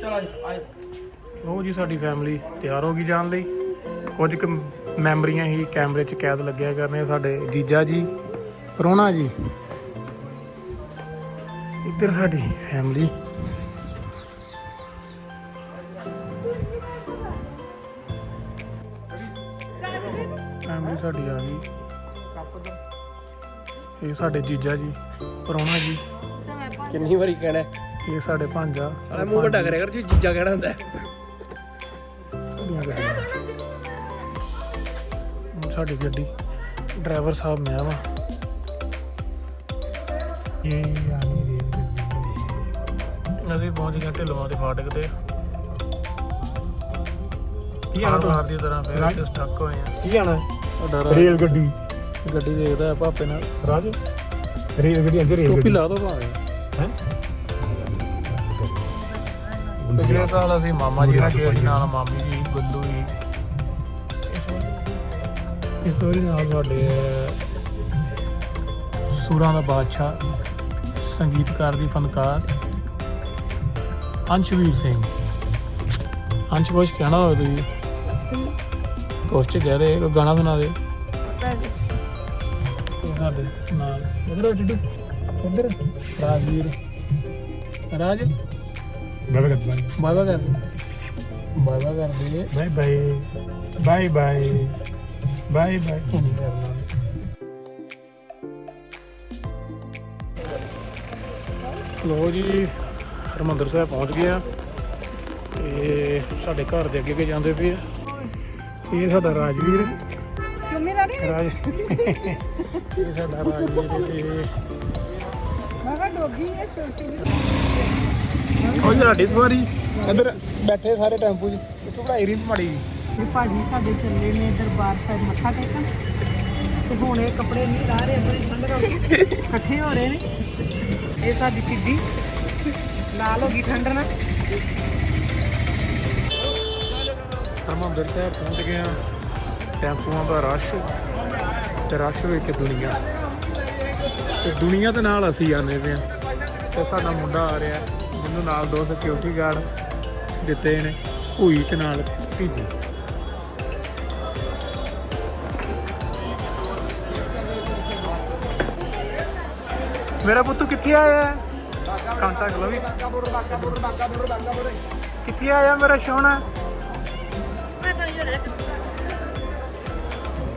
ਚਲ ਆ ਜਾ ਲੋ ਜੀ ਸਾਡੀ ਫੈਮਿਲੀ ਤਿਆਰ ਹੋ ਗਈ ਜਾਣ ਲਈ। ਕੁਝ ਕੁ ਮੈਮਰੀਆਂ ਹੀ ਕੈਮਰੇ 'ਚ ਕੈਦ ਲੱਗਿਆ ਕਰਨੇ ਸਾਡੇ ਜੀਜਾ ਜੀ ਪ੍ਰੋਣਾ ਜੀ। ਇੱਧਰ ਸਾਡੀ ਫੈਮਿਲੀ ਫੈਮਿਲੀ ਸਾਡੀ ਆ ਗਈ। ਇਹ ਸਾਡੇ ਜੀਜਾ ਜੀ ਪ੍ਰੋਣਾ ਜੀ। ਕਿੰਨੀ ਵਾਰੀ ਕਹਿਣਾ ਇਹ ਸਾਡੇ ਭਾਂਜਾ ਸਾਲਾ ਮੂੰਹ ਵੱਡਾ ਕਰਿਆ ਕਰ ਜੀ ਜੀਜਾ ਕਹਿਣਾ ਹੁੰਦਾ ਸਾਡੀਆਂ ਗੱਡੀਆਂ। ਹੁਣ ਸਾਡੀ ਗੱਡੀ ਡਰਾਈਵਰ ਸਾਹਿਬ ਮੈਂ ਵਾ। ਇਹ ਆਣੀ ਗੱਡੀ। ਅਸੀਂ ਪਹੁੰਚ ਗਏ ਢਿੱਲੋਂ ਦੇ ਫਾਟਕ ਤੇ। ਕੀ ਆਣਾ ਬਾਹਰ ਦੀ ਤਰ੍ਹਾਂ ਫੇਰ ਇੱਥੇ ਸਟਕ ਹੋਏ ਆ ਕੀ ਆਣਾ ਸਾਡਾ ਰਾਜ ਰੇਲ ਗੱਡੀ। ਗੱਡੀ ਦੇਖਦਾ ਆ ਭਾਪੇ ਨਾਲ। ਰਾਜ? ਰੇਲ ਗੱਡੀ ਅੰਦਰ ਰੇਲ ਟੋਪੀ ਗੱਡੀ। ਲਾ ਦੋ ਭਾਵੇਂ। ਹੈ? ਪਿਛਲੇ ਸਾਲ ਅਸੀਂ ਮਾਮਾ ਜੀ ਨਾਲ ਗਏ ਸੀ ਨਾਲ ਮਾਮੀ ਜੀ ਗੁੱਲੂ ਜੀ। ਇਸ ਵਾਰੀ ਨਾਲ ਸਾਡੇ ਸੁਰਾਂ ਦਾ ਬਾਦਸ਼ਾਹ ਸੰਗੀਤਕਾਰ ਦੀ ਫਨਕਾਰ ਅੰਸ਼ਵੀਰ ਸਿੰਘ। ਅੰਸ਼ ਕੁਛ ਕਹਿਣਾ ਹੋਵੇ ਤੁਸੀਂ? ਕੁਛ ਚ ਕਹਿ ਰਹੇ ਕੋਈ ਗਾਣਾ ਸੁਣਾ ਦੇ। ਇਹ ਸਾਡੇ ਨਾਲ ਉਧਰ ਟਿੱਡੂ ਉਧਰ ਰਾਜਵੀਰ। ਰਾਜ? ਗੱਡੀ ਬਾਏ ਬਾਏ ਕਰ ਬਾਏ ਬਾਏ ਕਰਦੇ bye bye bye bye bye bye ਇਹ ਨਹੀਂ ਕਰਨਾ ਲੋ ਜੀ ਹਰਮੰਦਰ ਸਾਹਿਬ ਪਹੁੰਚ ਗਏ ਆ। ਤੇ ਸਾਡੇ ਘਰ ਦੇ ਅੱਗੇ ਅੱਗੇ ਜਾਂਦੇ ਪਏ ਆ। ਇਹ ਸਾਡਾ ਰਾਜਵੀਰ। ਮੰਮੀ ਦਾ ਨਹੀਂ? ਰਾਜ ਇਹ ਸਾਡਾ ਰਾਜਵੀਰ ਤੇ ਬਾਬਾ ਡੋਗੀ ਹੈ ਛੋਟੀ ਜਿਹੀ। ਉਹ ਸਾਡੀ ਸਵਾਰੀ। ਇੱਧਰ ਬੈਠੇ ਸਾਰੇ ਟੈਂਪੂ 'ਚ ਇੱਥੋਂ ਪੜਾਈ ਰੀ ਮਾੜੀ ਇਹ ਭਾਜੀ ਸਾਡੇ ਚੱਲੇ ਨੇ ਦਰਬਾਰ ਸਾਹਿਬ ਮੱਥਾ ਟੇਕਣ। ਤੇ ਹੁਣ ਇਹ ਕੱਪੜੇ ਨਹੀਂ ਲਾ ਰਹੇ ਬੜੀ ਠੰਡ ਕਰਕੇ ਇਕੱਠੇ ਹੋ ਰਹੇ ਨੇ। ਇਹ ਸਾਡੀ ਟਿੱਡੀ ਲਾਲ ਹੋ ਗਈ ਠੰਡ ਨਾਲ। ਹਰਮੰਦਰ ਸਾਹਿਬ ਪਹੁੰਚ ਗਏ ਆ ਟੈਂਪੂਆਂ ਦਾ ਰਸ਼ ਤੇ ਰਸ਼ ਵਿੱਚ ਦੁਨੀਆ। ਤੇ ਦੁਨੀਆ ਦੇ ਨਾਲ ਅਸੀਂ ਆਨੇ ਪਏ ਆ ਤੇ ਸਾਡਾ ਮੁੰਡਾ ਆ ਰਿਹਾ। ਜਿਹਨੂੰ ਨਾਲ ਦੋ ਸਿਕਿਉਰਿਟੀ ਗਾਰਡ ਦਿੱਤੇ ਨੇ ਭੂਈ ਤੇ ਨਾਲ ਭੀਜੀ। ਮੇਰਾ ਪੁੱਤ ਕਿੱਥੇ ਆਇਆ? ਹੈ ਕਾਂਟਾ ਗਲੋਵੀ ਕਿੱਥੇ ਆਇਆ ਮੇਰਾ ਸੋਹਣਾ?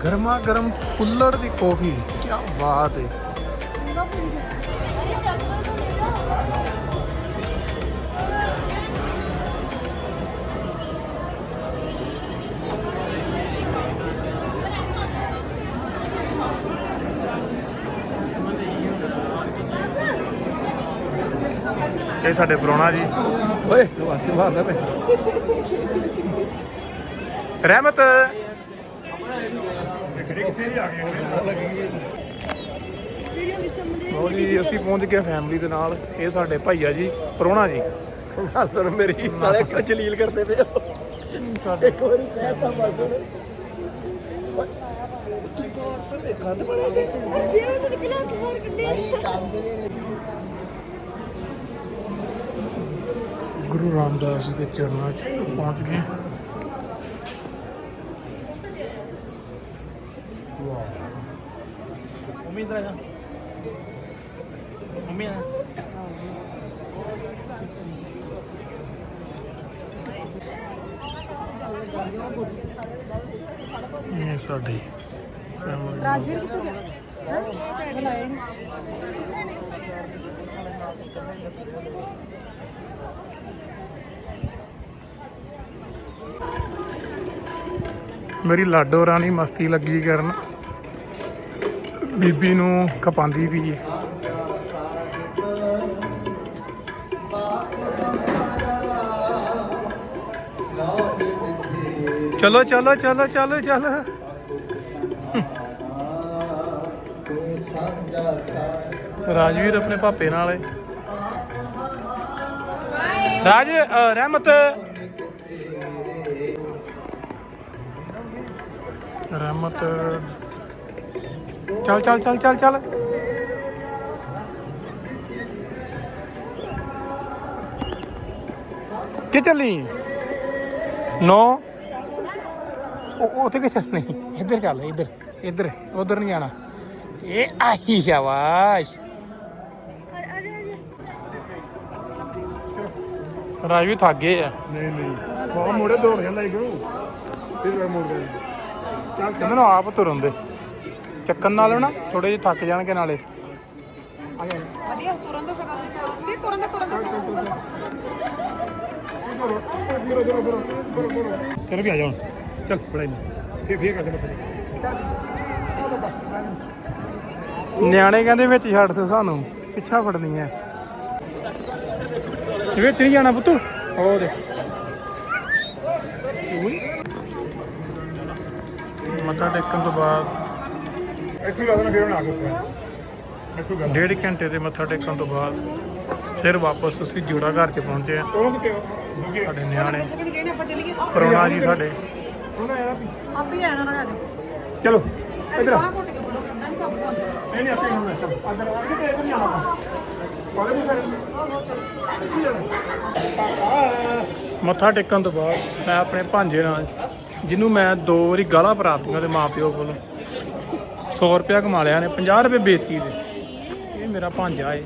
ਗਰਮਾ ਗਰਮ ਕੁੱਲੜ ਦੀ ਕੌਫੀ ਕੀ ਬਾਤ ਹੈ ਇਹ ਸਾਡੇ ਪ੍ਰਾਹੁਣਾ ਜੀ। ਓਏ ਵਾਸੀ ਮਾਰਦਾ ਪਏ ਰਹਿਮਤ। ਲੋ ਜੀ ਅਸੀਂ ਪਹੁੰਚ ਗਏ ਫੈਮਿਲੀ ਦੇ ਨਾਲ। ਇਹ ਸਾਡੇ ਭਾਈਆ ਜੀ ਪ੍ਰਾਹੁਣਾ ਜੀ। ਹਾਜ਼ਰ ਮੇਰੀ ਸਾਲੇ ਕਿਉਂ ਜਲੀਲ ਕਰਦੇ ਪਏ ਹੋ? ਸਾਡੇ ਇੱਕ ਵਾਰੀ ਕਹਿਤਾ ਮਾਰਦੇ ਨੇ ਗੁਰੂ ਰਾਮਦਾਸ ਜੀ ਦੇ ਚਰਨਾਂ 'ਚ ਪਹੁੰਚ ਗਏ। ਮੰਮੀ ਇੰਦਰ ਆ ਮੰਮੀ ਆ ਇਹ ਸਾਡੀ ਫੈਮਿਲੀ ਰਾਜਵੀਰ ਕਿੱਥੇ ਗਿਆ? ਹਾਂ? ਬੁਲਾਏ ਮੇਰੀ ਲਾਡੋ ਰਾਣੀ ਮਸਤੀ ਲੱਗੀ ਕਰਨ। ਬੀਬੀ ਨੂੰ ਖਪਾਉਂਦੀ ਵੀ ਹੈ ਚਲੋ ਚਲੋ ਚਲੋ ਚਲੋ ਚਲੋ। ਰਾਜਵੀਰ ਆਪਣੇ ਭਾਪੇ ਨਾਲ ਹੈ ਰਾਜ ਰਹਿਮਤ। ਰਹਿਮਤ। ਚੱਲ ਚੱਲ ਚੱਲ ਚੱਲ ਚੱਲ। ਕਿ ਚੱਲੀ? ਨੋ। ਉਹ ਉੱਥੇ ਕਿ ਚੱਲਣੀ? ਇੱਧਰ ਚੱਲ, ਇੱਧਰ ਇੱਧਰ, ਉਧਰ ਨਹੀਂ ਜਾਣਾ। ਇਹ ਆਹੀ ਸ਼ਾਬਾਸ਼। ਰਾਜ ਵੀ ਥੱਕ ਗਏ ਆ। ਨਹੀਂ ਨਹੀਂ। ਬਹੁਤ ਮੋੜੇ ਦੌੜ ਜਾਂਦਾ ਇੱਕ ਫਿਰ ਮੋੜ ਗਿਆ। ਕਹਿੰਦੇ ਨਾ ਆਪ ਤੁਰਨ ਦੇ। ਚੱਕਣ ਨਾਲ ਨਾ ਥੋੜੇ ਜਿਹਾ ਥੱਕ ਜਾਣਗੇ ਨਾਲੇ। ਵਧੀਆ ਤੁਰਨ ਦਾ ਸਗਾ ਤੇ ਤੁਰਨ ਦਾ ਤੁਰਨ ਦਾ ਚਲ ਵੀ ਆ ਜਾ ਹੁਣ। ਚੱਲ ਪੜਾਈ ਨਾ ਫਿਰ ਫਿਰ ਕਰਦੇ ਮੱਥੇ ਨਿਆਣੇ ਕਹਿੰਦੇ ਵਿੱਚ ਛੱਡ ਤੇ ਸਾਨੂੰ। ਪਿੱਛਾ ਫੜਨੀ ਹੈ। ਵਿੱਚ ਨਹੀਂ ਜਾਣਾ ਪੁੱਤੂ। ਉਹ ਮੱਥਾ ਟੇਕਣ ਤੋਂ ਬਾਅਦ ਇੱਥੇ ਲਾ ਦੇਣਾ ਫਿਰ ਹੁਣ ਆ ਗਿਆ ਇੱਥੋਂ ਗੱਲ। ਡੇਢ ਘੰਟੇ ਦੇ ਮੱਥਾ ਟੇਕਣ ਤੋਂ ਬਾਅਦ ਫਿਰ ਵਾਪਸ ਅਸੀਂ ਜੋੜਾ ਘਰ ਚ ਪਹੁੰਚੇ ਆ। ਸਾਡੇ ਨਿਆਣੇ। ਨੇ ਪਰੋਣਾ ਜੀ ਸਾਡੇ। ਆਪੇ ਆਣਾ ਚਲੋ ਅੱਜ ਇੱਧਰ ਆ। ਬਾਹਰ ਘੁੱਟ ਕੇ ਬੋਲੋ ਕੰਦਾ ਨਹੀਂ ਕੰਮ ਹੁੰਦਾ। ਨਹੀਂ ਨਹੀਂ ਆਪੇ ਹੁਣ ਮੈਂ ਚੱਲ ਅੰਦਰ ਆ ਕੇ ਤੇ ਇੱਧਰ ਨਹੀਂ ਆਉਣਾ ਕਾਲੇ ਵੀ ਫਿਰ ਮੱਥਾ ਟੇਕਣ ਤੋਂ ਬਾਅਦ ਮੈਂ ਆਪਣੇ ਭਾਂਜੇ ਨਾਲ ਜਿਹਨੂੰ ਮੈਂ ਦੋ ਵਾਰੀ ਗਾਲਾਂ ਭਰਾਤੀਆਂ ਉਹਦੇ ਮਾਪਿਓ ਕੋਲ। 100 ਰੁਪਇਆ ਕਮਾ ਲਿਆ ਨੇ 50 ਰੁਪਏ ਬੇਤੀ ਦੇ। ਇਹ ਮੇਰਾ ਭਾਂਜਾ ਏ।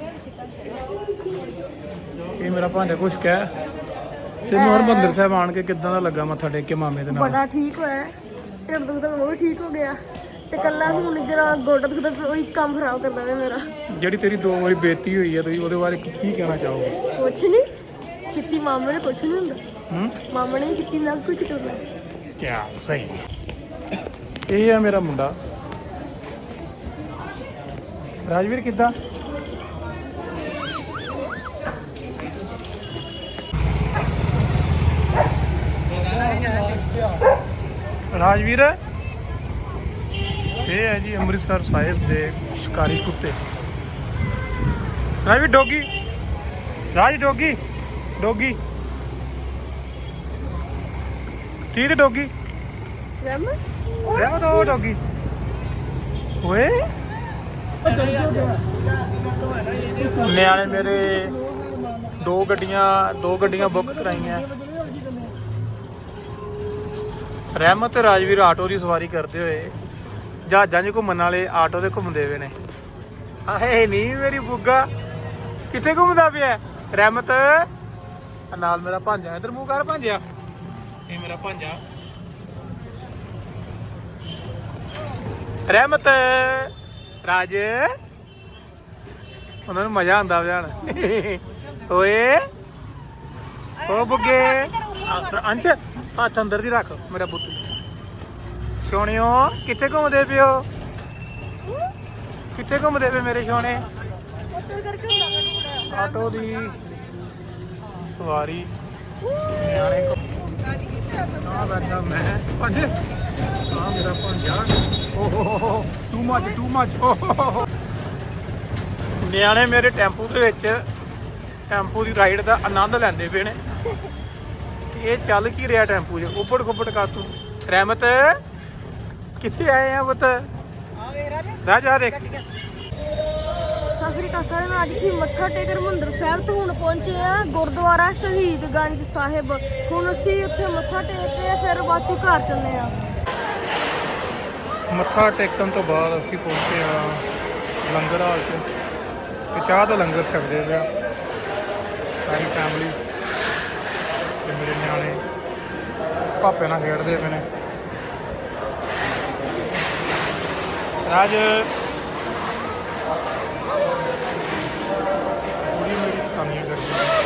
ਇਹ ਮੇਰਾ ਭਾਂਜਾ ਕੁਛ ਕਹਿ। ਤੈਨੂੰ ਹਰਬੰਦਰ ਸਾਹਿਬ ਆਣ ਕੇ ਕਿੱਦਾਂ ਦਾ ਲੱਗਾ ਮੱਥਾ ਟੇਕ ਕੇ ਮਾਮੇ ਦੇ ਨਾਲ? ਬੜਾ ਠੀਕ ਹੋਇਆ। ਢਿੱਡ ਦੁਖਦਾ ਉਹ ਵੀ ਠੀਕ ਹੋ ਗਿਆ। ਤੇ ਕੱਲਾ ਹੁਣ ਜਰਾ ਗੋਡਾ ਦੁਖਦਾ ਪਿਆ, ਉਹੀ ਕੰਮ ਖਰਾਬ ਕਰਦਾ ਵੇ ਮੇਰਾ। ਜਿਹੜੀ ਤੇਰੀ ਦੋ ਵਾਰੀ ਬੇਤੀ ਹੋਈ ਹੈ ਤੁਸੀਂ ਉਹਦੇ ਬਾਰੇ ਕੀ ਕੀ ਕਹਿਣਾ ਚਾਹੋਗੇ? ਕੁਛ ਨਹੀਂ ਕੀਤੀ ਮਾਮੇ ਨੇ ਕੁਛ ਨਹੀਂ ਹੁੰਦਾ। ਹੂੰ? ਮਾਮਾ ਨੇ ਕੀਤੀ ਮੈਂ ਕੁਛ ਕਰਨਾ। ਕਿਆ? ਸਹੀ। ਇਹ ਆ ਮੇਰਾ ਮੁੰਡਾ। ਰਾਜਵੀਰ, ਕਿੱਦਾਂ? ਰਾਜਵੀਰ? ਇਹ ਹੈ ਜੀ ਅੰਮ੍ਰਿਤਸਰ ਸਾਹਿਬ ਦੇ ਸ਼ਿਕਾਰੀ ਕੁੱਤੇ। Rajveer, doggy. Raj, doggy. Doggy. ਕੀ ਤੇ ਡੋਗੀ? ਰਮ? ਰਹਿ ਦੋ ਡੋਗੀ। ਓਏ। ਨਿਆਣੇ ਮੇਰੇ ਦੋ ਗੱਡੀਆਂ ਦੋ ਗੱਡੀਆਂ ਬੁੱਕ ਕਰਾਈਆਂ। ਰਹਿਮਤ ਤੇ ਰਾਜਵੀਰ ਆਟੋ ਦੀ ਸਵਾਰੀ ਕਰਦੇ ਹੋਏ ਜਹਾਜ਼ਾਂ 'ਚ ਘੁੰਮਣ ਵਾਲੇ ਆਟੋ ਤੇ ਘੁੰਮਦੇ ਹੋਏ ਨੇ। ਆਏ ਨਹੀਂ ਮੇਰੀ ਬੁੱਗਾ। ਕਿੱਥੇ ਘੁੰਮਦਾ ਪਿਆ? ਰਹਿਮਤ ਨਾਲ ਮੇਰਾ ਭਾਂਜਾ ਇਧਰ ਮੂੰਹ ਕਰ ਭਾਂਜਿਆ। ਇਹ ਮੇਰਾ ਭਾਂਜਾ। ਰਹਿਮਤ, ਰਾਜ। ਉਹਨਾਂ ਨੂੰ ਮਜ਼ਾ ਆਉਂਦਾ ਵਜਾਣ ਓਏ। ਓ ਬੁੱਗੇ। ਆ- ਹੱਥ ਅੰਦਰ ਦੀ ਰੱਖ, ਮੇਰਾ ਪੁੱਤ। ਸੋਹਣਿਓ, ਕਿੱਥੇ ਘੁੰਮਦੇ ਪਿਓ ਕਿੱਥੇ ਘੁੰਮਦੇ ਪਏ ਮੇਰੇ ਸੋਹਣੇ? ਆਟੋ ਦੀ ਸਵਾਰੀ। ਨਿਆਣੇ ਕੋ ਆ ਬੈਠਾ ਮੈਂ। ਪੰਜ ਆ ਮੇਰਾ ਪੰਜਾ ਓਹ ਟੂ ਮੱਚ ਟੂ ਮੱਚ ਨਿਆਣੇ ਮੇਰੇ ਟੈਂਪੂ ਦੇ ਵਿੱਚ ਟੈਂਪੂ ਦੀ ਰਾਈਡ ਦਾ ਆਨੰਦ ਲੈਂਦੇ ਪਏ ਨੇ। ਇਹ ਚੱਲ ਕੀ ਰਿਹਾ ਟੈਂਪੂ 'ਚ? ਉੱਪੜ ਖੁੱਪੜ ਕਾ ਤੂੰ। ਰਹਿਮਤ ਕਿੱਥੇ ਆਏ ਆ ਪੁੱਤ? ਆ ਵੇਖ ਰਾਜੇ। ਰਾਜ ਦੇਖ ਸ੍ਰੀ ਅਕਾਲ ਸਾਰਿਆਂ ਨੂੰ ਅੱਜ ਅਸੀਂ ਮੱਥਾ ਟੇਕ ਹਰਿਮੰਦਰ ਸਾਹਿਬ ਤੋਂ ਹੁਣ ਪਹੁੰਚੇ ਆ ਗੁਰਦੁਆਰਾ ਸ਼ਹੀਦਗੰਜ ਸਾਹਿਬ। ਹੁਣ ਅਸੀਂ ਉੱਥੇ ਮੱਥਾ ਟੇਕ ਕੇ ਫਿਰ ਬਾਅਦ ਚੋਂ ਘਰ ਚੱਲੇ ਆ ਮੱਥਾ ਟੇਕਣ ਤੋਂ ਬਾਅਦ ਅਸੀਂ ਪਹੁੰਚੇ ਆ ਲੰਗਰ ਹਾਲ 'ਚ। ਤੇ ਚਾਹ ਦਾ ਲੰਗਰ ਛਕਦੇ ਪਿਆ। ਸਾਰੀ ਫੈਮਿਲੀ ਤੇ ਮੇਰੇ ਨਿਆਣੇ ਪਾਪੇ ਨਾਲ ਖੇਡਦੇ ਪਏ ਨੇ। ਰਾਜ Там,